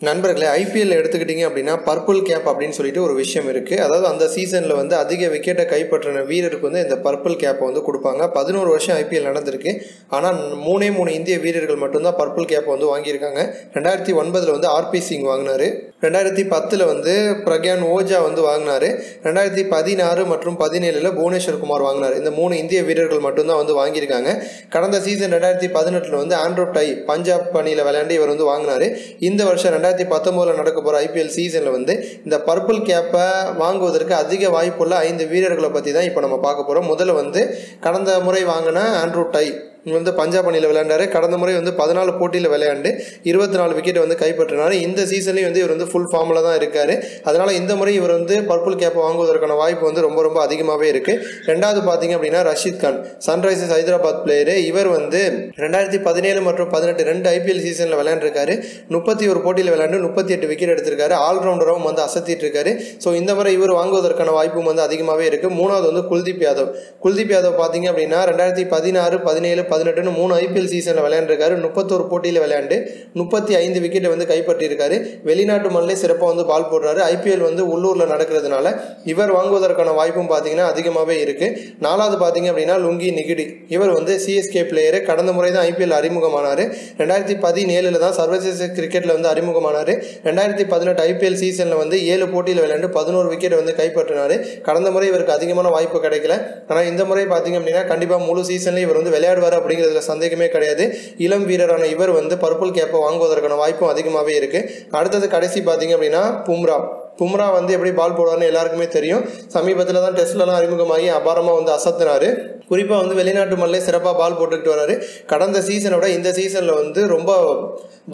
நண்பர்களே ஐபிஎல் எடுத்துக்கிட்டிங்க அப்படின்னா purple cap அப்படின்னு சொல்லிட்டு ஒரு விஷயம் இருக்குது அதாவது அந்த சீசனில் வந்து அதிக விக்கெட்டை கைப்பற்றின வீரருக்கு வந்து இந்த பர்பிள் கேப்பை வந்து கொடுப்பாங்க. பதினோரு வருஷம் ஐபிஎல் நடந்திருக்கு. ஆனால் மூணே மூணு இந்திய வீரர்கள் மட்டும்தான் பர்பிள் கேப்பை வந்து வாங்கியிருக்காங்க. ரெண்டாயிரத்தி ஒன்பதில் வந்து ஆர்பி சிங் வாங்கினார். ரெண்டாயிரத்தி பத்தில் வந்து பிரக்யான் ஓஜா வந்து வாங்கினார். ரெண்டாயிரத்தி பதினாறு மற்றும் பதினேழில் புவனேஸ்வர் குமார் வாங்கினார். இந்த மூணு இந்திய வீரர்கள் மட்டும்தான் வந்து வாங்கியிருக்காங்க. கடந்த சீசன் ரெண்டாயிரத்தி பதினெட்டில் வந்து ஆண்ட்ரோ டை பஞ்சாப் பணியில் விளையாண்டு இவர் வந்து வாங்கினார். இந்த வருஷம் ரெண்டாயிரத்தி பத்தொம்போதில் நடக்க போகிற ஐபிஎல் சீசனில் வந்து இந்த பர்பிள் கேப்பை வாங்குவதற்கு அதிக வாய்ப்புள்ள ஐந்து வீரர்களை பற்றி தான் இப்போ நம்ம பார்க்க போகிறோம் முதல்ல வந்து கடந்த முறை வாங்கின ஆண்ட்ரூ டை. வந்து பஞ்சாப் அணியில் விளையாண்டாரு. கடந்த முறை வந்து பதினாலு போட்டியில் விளையாண்டு இருபத்தி நாலு விக்கெட் வந்து கைப்பற்றினார். இந்த சீசன்லேயும் வந்து இவர் வந்து ஃபுல் ஃபார்மில் தான் இருக்கார். அதனால் இந்த முறை இவர் வந்து பர்பிள் கேப்பை வாங்குவதற்கான வாய்ப்பு வந்து ரொம்ப ரொம்ப அதிகமாகவே இருக்குது ரெண்டாவது பார்த்தீங்க அப்படின்னா ரஷீத் கான் சன்ரைசர்ஸ் ஹைதராபாத் பிளேயரு இவர் வந்து ரெண்டாயிரத்தி பதினேழு மற்றும் பதினெட்டு ரெண்டு ஐபிஎல் சீசனில் விளையாண்டுருக்காரு. முப்பத்தி ஒரு போட்டியில் விளையாண்டு முப்பத்தி எட்டு விக்கெட் எடுத்திருக்காரு. ஆல்ரவுண்டராகவும் வந்து அசத்திட்டு இருக்காரு ஸோ இந்த முறை இவர் வாங்குவதற்கான வாய்ப்பும் வந்து அதிகமாகவே இருக்குது மூணாவது வந்து குல்தீப் யாதவ். குல்தீப் யாதவ் பார்த்தீங்க அப்படின்னா ரெண்டாயிரத்தி பதினாறு பதினேழு பதினெட்டுன்னு மூணு ஐபிஎல் சீசனில் விளையாண்டுருக்காரு. முப்பத்தோரு போட்டியில் விளையாண்டு முப்பத்தி ஐந்து விக்கெட்டை வந்து கைப்பற்றியிருக்காரு. வெளிநாட்டு மண்ணிலே சிறப்பாக வந்து பால் போடுறாரு. ஐபிஎல் வந்து உள்ளூரில் நடக்கிறதுனால இவர் வாங்குவதற்கான வாய்ப்பும் பார்த்தீங்கன்னா அதிகமாகவே இருக்குது நாலாவது பார்த்தீங்க அப்படின்னா லுங்கி நிகிடி. இவர் வந்து சிஎஸ்கே பிளேயரு கடந்த முறை தான் ஐபிஎல் அறிமுகமானார். ரெண்டாயிரத்தி பதினேழில் தான் சர்வதேச கிரிக்கெட்டில் வந்து அறிமுகமானார். ரெண்டாயிரத்தி பதினெட்டு ஐபிஎல் சீசனில் வந்து ஏழு போட்டியில் விளையாண்டு பதினோரு விக்கெட் வந்து கைப்பற்றினார். கடந்த முறை இவருக்கு அதிகமான வாய்ப்பு கிடைக்கல. ஆனால் இந்த முறை பார்த்தீங்க அப்படின்னா கண்டிப்பாக முழு சீசன்லேயும் இவர் வந்து விளையாடுவார் அப்படிங்கிறதுல சந்தேகமே கிடையாது. இளம் வீரரான இவர் வந்து பர்பிள் கேப்பை வாங்குவதற்கான வாய்ப்பும் அதிகமாகவே இருக்குது அடுத்தது கடைசி பார்த்தீங்க அப்படின்னா பும்ரா. பும்ரா வந்து எப்படி பால் போடுவார்னு எல்லாருக்குமே தெரியும். சமீபத்தில் தான் டெஸ்ட்லலாம் அறிமுகமாகி அபாரமாக வந்து அசத்தினார். குறிப்பாக வந்து வெளிநாட்டு மண்ணிலே சிறப்பாக பால் போட்டுக்கிட்டு வராரு. கடந்த சீசனை விட இந்த சீசனில் வந்து ரொம்ப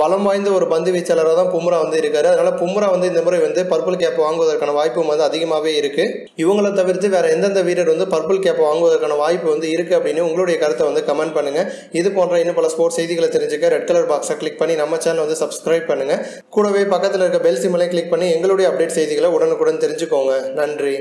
பலம் வாய்ந்த ஒரு பந்து வீச்சாளராக தான் பும்ரா வந்து இருக்காரு. அதனால பும்ரா வந்து இந்த முறை வந்து பர்பிள் கேப் வாங்குவதற்கான வாய்ப்பும் வந்து அதிகமாகவே இருக்கு. இவங்களை தவிர்த்து வேற எந்தெந்த வீரர் வந்து பர்பிள் கேப் வாங்குவதற்கான வாய்ப்பு வந்து இருக்கு அப்படின்னு உங்களுடைய கருத்தை வந்து கமெண்ட் பண்ணுங்க. இது போன்ற இன்னும் பல ஸ்போர்ட்ஸ் செய்திகளை தெரிஞ்சுக்க ரெட் கலர் பாக்ஸை கிளிக் பண்ணி நம்ம சேனல் வந்து சப்ஸ்கிரைப் பண்ணுங்க. கூடவே பக்கத்தில் இருக்க பெல் சிம்மலை கிளிக் பண்ணி எங்களுடைய அப்டேட் செய்திகளை உடனுக்குடன் தெரிஞ்சுக்கோங்க. நன்றி.